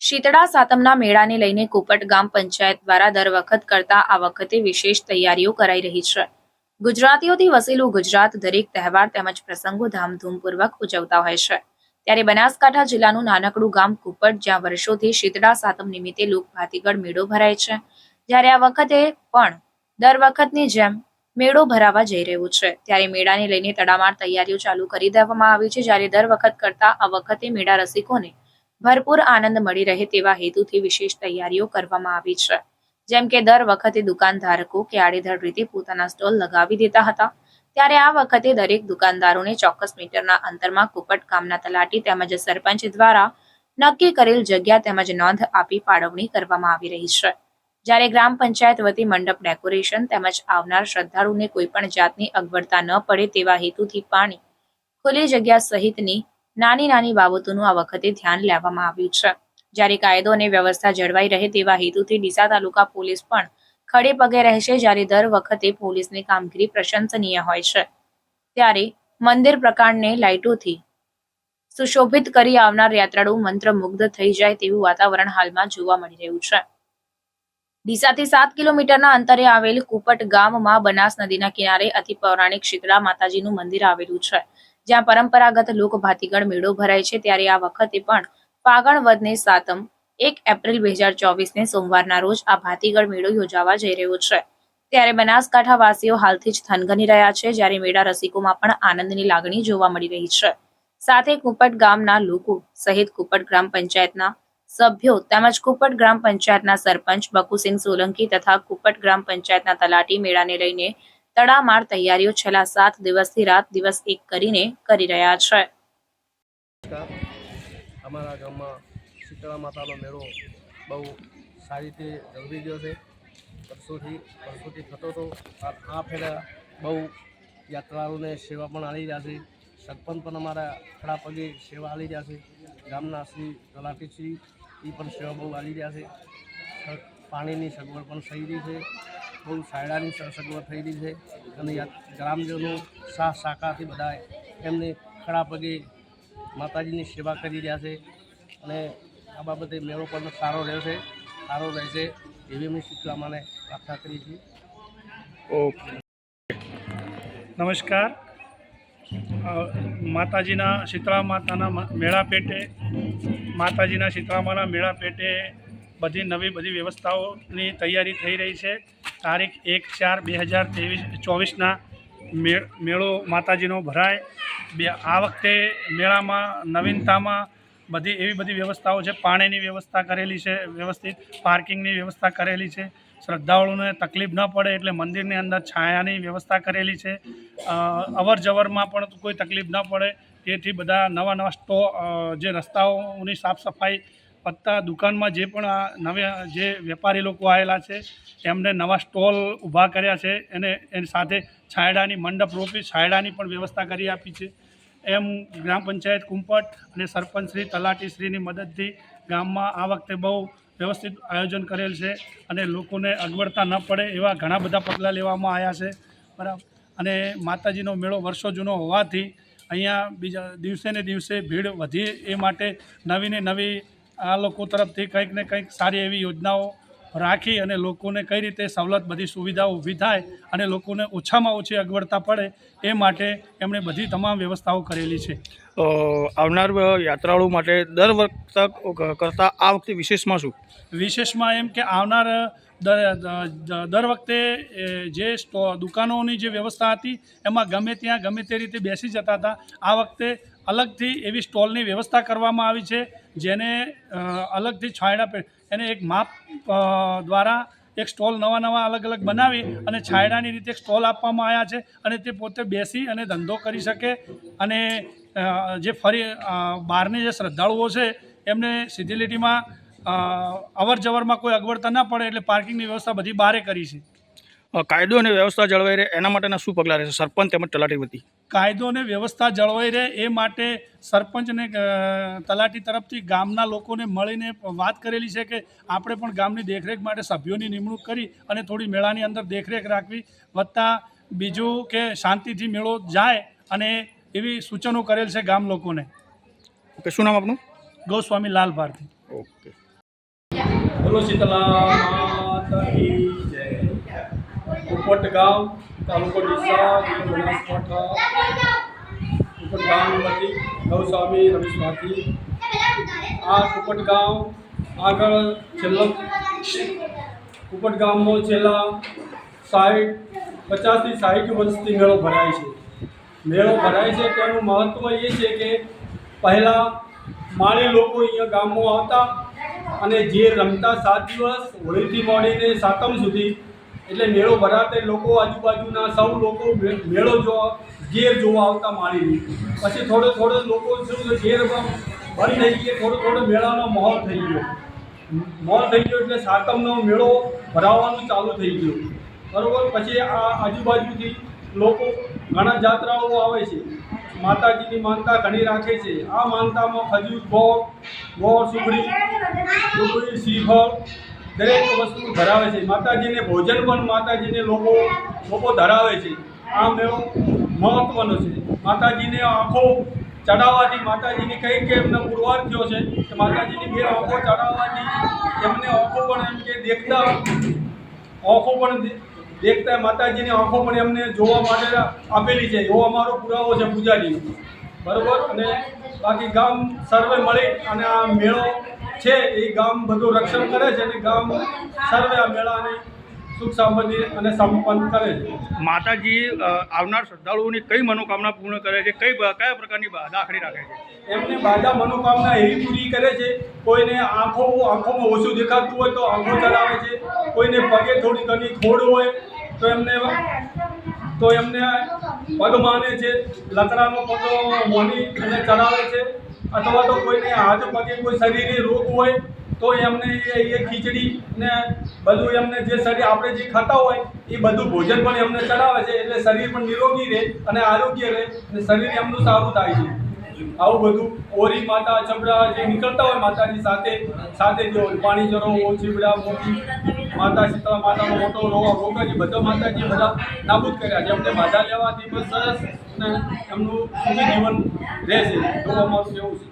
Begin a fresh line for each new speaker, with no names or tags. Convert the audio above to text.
શીતળા સાતમના મેળાને લઈને કુપટ ગામ પંચાયત દ્વારા દર વખત કરતા આ વખતે વિશેષ તૈયારીઓ કરાઈ રહી છે. ગુજરાતીઓથી વસેલું ગુજરાત દરેક તહેવાર તેમજ પ્રસંગો ધામધૂમપૂર્વક ઉજવતા હોય છે. ત્યારે બનાસકાંઠા જિલ્લાનું નાનકડું ગામ કુપટ જ્યાં વર્ષોથી શીતળા સાતમ નિમિત્તે લોકભાતીગળ મેળો ભરાય છે. જ્યારે આ વખતે પણ દર વખતની જેમ મેળો ભરાવા જઈ રહ્યો છે. ત્યારે મેળાને લઈને તડામાર તૈયારીઓ ચાલુ કરી દેવામાં આવી છે. જ્યારે દર વખત કરતા આ વખતે મેળા રસિકોને ભરપૂર આનંદ મળી રહે તેવા હેતુથી વિશેષ તૈયારીઓ કરવામાં આવી છે. જેમ કે દર વખતે દુકાનધારકો કે આડેધડ રીતે પોતાના સ્ટોલ લગાવી દેતા હતા. ત્યારે આ વખતે દરેક દુકાનદારોને ચોક્કસ મીટરના અંતરમાં કુપટ કામના તલાટી તેમજ સરપંચ દ્વારા નક્કી કરેલ જગ્યા તેમજ નોંધ આપી ફાળવણી કરવામાં આવી રહી છે. જ્યારે ગ્રામ પંચાયત વતી મંડપ ડેકોરેશન તેમજ આવનાર શ્રદ્ધાળુને કોઈ પણ જાતની અગવડતા ન પડે તેવા હેતુથી પાણી ખુલ્લી જગ્યા સહિતની નાની નાની બાબતોનું આ વખતે ધ્યાન લેવામાં આવ્યું છે. જ્યારે કાયદો અને વ્યવસ્થા જળવાઈ રહે તેવા હેતુથી ડીસા તાલુકા પોલીસ પણ ખડે પગે રહેશે જ્યારે દર વખતે પોલીસની કામગીરી પ્રશંસનીય હોય છે. ત્યારે મંદિર પ્રકારને લાઇટોથી સુશોભિત કરી આવનાર યાત્રાળુ મંત્રમુગ્ધ થઈ જાય તેવું વાતાવરણ હાલમાં જોવા મળી રહ્યું છે. ડીસાથી સાત કિલોમીટરના અંતરે આવેલ કુપટ ગામમાં બનાસ નદીના કિનારે અતિ પૌરાણિક શીતળા માતાજીનું મંદિર આવેલું છે. જ્યાં પરંપરાગત લોક ભાતીગળ મેળો ભરાય છે, ત્યારે આ વખતે પણ ફાગણ વદને સાતમ, એક એપ્રિલ બે હજાર ચોવીસને સોમવારના રોજ આ ભાતીગળ મેળો યોજાવા જઈ રહ્યો છે. ત્યારે બનાસકાંઠાવાસીઓ હાલથી જ થનગની રહ્યા છે, જ્યારે મેળા રસિકોમાં પણ આનંદની લાગણી જોવા મળી રહી છે. સાથે કુપટ ગામના લોકો સહિત કુપટ ગ્રામ પંચાયતના સભ્યો તેમજ કુપટ ગ્રામ પંચાયતના સરપંચ બકુસિંહ સોલંકી તથા કુપટ ગ્રામ પંચાયતના તલાટી મેળાને લઈને તડામાર તૈયારીઓ છેલ્લા સાત દિવસથી રાત દિવસ એક કરીને કરી રહ્યા છે.
અમારા ગામમાં શીતળા માતાનો મેળો બહુ સારી રીતે જલ્દી ગયો છે. વર્ષોથી વર્ષોથી થતો હતો આ ફેરા બહુ યાત્રાળુને સેવા પણ આવી રહ્યા છે. સરપંચ પણ અમારા ખડા પગે સેવા આલી રહ્યા છે. ગામના શ્રી તલાટીશ્રી એ પણ સેવા બહુ આલી રહ્યા છે. પાણીની સગવડ પણ થઈ રહી છે. બહુ સાયડાની સગવડ થઈ રહી છે. અને ગ્રામજનો સાહ શાખાથી બધા એમને ખડા પગે માતાજીની સેવા કરી રહ્યા છે. અને આ બાબતે મેળો પણ સારો રહેશે સારો રહેશે એવી અમે માટે પ્રાર્થના કરી છીએ.
ઓકે. નમસ્કાર. માતાજીના શીતળા માતાના મેળા પેટે, માતાજીના શીતળા માના મેળા પેટે બધી નવી બધી વ્યવસ્થાઓની તૈયારી થઈ રહી છે. તારીખ એક ચાર બે હજાર ત્રેવીસ, ચોવીસના મેળો માતાજીનો ભરાય. બે, આ વખતે મેળામાં નવીનતામાં બધી એવી બધી વ્યવસ્થાઓ છે. પાણીની વ્યવસ્થા કરેલી છે, વ્યવસ્થિત પાર્કિંગની વ્યવસ્થા કરેલી છે. શ્રદ્ધાળુઓને તકલીફ ન પડે એટલે મંદિરની અંદર છાયાની વ્યવસ્થા કરેલી છે. અવર જવરમાં પણ કોઈ તકલીફ ન પડે. તેથી બધા નવા નવા સ્ટો જે રસ્તાઓની સાફ સફાઈ પત્તા દુકાનમાં જે પણ આ નવા, જે વેપારી લોકો આવેલા છે, એમને નવા સ્ટોલ ઊભા કર્યા છે. અને એની સાથે છાયડાની મંડપ રોપી, છાયડાની પણ વ્યવસ્થા કરી આપી છે. એમ ગ્રામ પંચાયત કુંપટ અને સરપંચશ્રી તલાટીશ્રીની મદદથી ગામમાં આ વખતે બહુ વ્યવસ્થિત આયોજન કરેલ છે અને લોકોને અગવડતા ન પડે એવા ઘણા બધા પગલાં લેવામાં આવ્યા છે. બરાબર. અને માતાજીનો મેળો વર્ષો જૂનો હોવાથી અહીંયા બીજા દિવસે ને દિવસે ભીડ વધી એ માટે નવી ને નવી આ લોકો તરફથી કંઈક ને કંઈક સારી એવી યોજનાઓ રાખી અને લોકોને કઈ રીતે સવલત બધી સુવિધાઓ ઊભી થાય અને લોકોને ઓછામાં ઓછી અગવડતા પડે એ માટે એમણે બધી તમામ વ્યવસ્થાઓ કરેલી છે.
આવનાર યાત્રાળુ માટે દર વખત કરતાં આ વખતે વિશેષમાં શું?
વિશેષમાં એમ કે આવનાર દર વખતે જે દુકાનોની જે વ્યવસ્થા હતી, એમાં ગમે ત્યાં, ગમે તે રીતે બેસી જતા હતા. આ વખતે અલગથી એવી સ્ટોલની વ્યવસ્થા કરવામાં આવી છે, જેને અલગથી છાંયડા એને એક માપ દ્વારા એક સ્ટોલ નવા નવા અલગ અલગ બનાવી અને છાંયડાની રીતે સ્ટોલ આપવામાં આવ્યા છે અને તે પોતે બેસી અને ધંધો કરી શકે અને જે ફરી બહારની જે શ્રદ્ધાળુઓ છે એમને સીધી લીટીમાં અવર જવરમાં કોઈ અગવડતા ના પડે એટલે પાર્કિંગની વ્યવસ્થા બધી બારે કરી છે.
કાયદો અને વ્યવસ્થા જળવાઈ રહે એના માટેના શું પગલાં રહેશે? સરપંચ તેમજ તલાટી વતી.
કાયદો અને વ્યવસ્થા જળવાઈ રહે એ માટે સરપંચને તલાટી તરફથી ગામના લોકોને મળીને વાત કરેલી છે કે આપણે પણ ગામની દેખરેખ માટે સભ્યોની નિમણૂક કરી અને થોડી મેળાની અંદર દેખરેખ રાખવી વત્તા બીજું કે શાંતિથી મેળો જાય અને એવી સૂચનો કરેલ છે ગામ લોકોને.
ઓકે શું નામ આપનું?
ગોસ્વામી લાલ ભારતી.
ઓકે.
બોલો શીતલા ઉપટ ગામ તાલુકો ડીસા, બનાસકાંઠા ઉપટ ગામ વતી ગૌસ્વામી રમેશ ભારતી આ કુપટ ગામ આગળ છેલ્લો કુપટ ગામમાં છેલ્લા સાઠ પચાસથી સાઠ વર્ષથી મેળો ભરાય છે. મેળો ભરાય છે તેનું મહત્ત્વ એ છે કે પહેલાં માળી લોકો અહીંયા ગામમાં આવતા અને જે રમતા સાત દિવસ હોળીથી માંડીને સાતમ સુધી એટલે મેળો ભરાતે લોકો આજુબાજુના સૌ લોકો મેળો જોવા ઘેર જોવા આવતા માળીની પછી થોડો થોડો લોકો શું ઘેર બંધ થઈ ગયો, થોડો થોડો મેળાનો માહોલ થઈ ગયો. મોલ થઈ ગયો એટલે સાતમનો મેળો ભરાવાનું ચાલુ થઈ ગયું. બરાબર? પછી આ આજુબાજુથી લોકો ઘણા જાત્રાઓ આવે છે. માતાજીની માનતા ઘણી રાખે છે. આ માનતામાં ખજૂર, ગોળ ગોળ, સુખડી સુખડી શ્રીફળ દરેક વસ્તુ ધરાવે છે. માતાજીને ભોજન પણ માતાજીને લોકો લોકો ધરાવે છે. આ મેળો મહત્ત્વનો છે. માતાજીને આંખો ચડાવવાથી માતાજીની કંઈક એમને પુરવાર થયો છે કે માતાજીની બે આંખો ચડાવવાથી એમને આંખો પણ એમ કે દેખતા આંખો પણ દેખતા માતાજીની આંખો પણ એમને જોવા માટે આપેલી છે. એવો અમારો પુરાવો છે પૂજારીનો. બરોબર? અને બાકી ગામ સર્વે મળી અને આ મેળો છે એ ગામ બધું રક્ષણ કરે છે અને ગામ સર્વે આ મેળાને સુખ સમૃદ્ધિ અને સંપન્ન કરે છે.
માતાજી આવનાર શ્રદ્ધાળુઓની કઈ મનોકામના પૂર્ણ કરે છે? કઈ કયા પ્રકારની દાખલી રાખે છે?
એમની બાધા મનોકામના એવી પૂરી કરે છે કોઈને આંખો આંખોમાં ઓછું દેખાતું હોય તો આંખો ચડાવે છે કોઈને પગે થોડી ઘણી ખોડ હોય તો એમને તો એમને પગ માને છે લકડાનો પગ મોની અને ચલાવે છે. અથવા તો કોઈને હાથ પગે કોઈ શરીરે રોગ હોય, તો એમને એ ખીચડી ને બધું એમને જે શરીર આપણે જે ખાતા હોય, એ બધું ભોજન પણ એમને ચડાવે છે, એટલે શરીર પણ નિરોગી રહે અને આરોગ્ય રહે અને શરીર એમનું સારું થાય છે. આવું બધું ઓરી માતા ચમડા જે નીકળતા હોય માતાજી સાથે સાથે જે પાણી જરો ચીબડા મોટી માતા શીતળા માતાનો મોટો રોગ રોગ બધા માતાજી બધા નાબૂદ કર્યા છે. એમને માતા લેવાથી બસ સરસ અને એમનું સુખી જીવન રહેશે. એવું અમારું કેવું છે.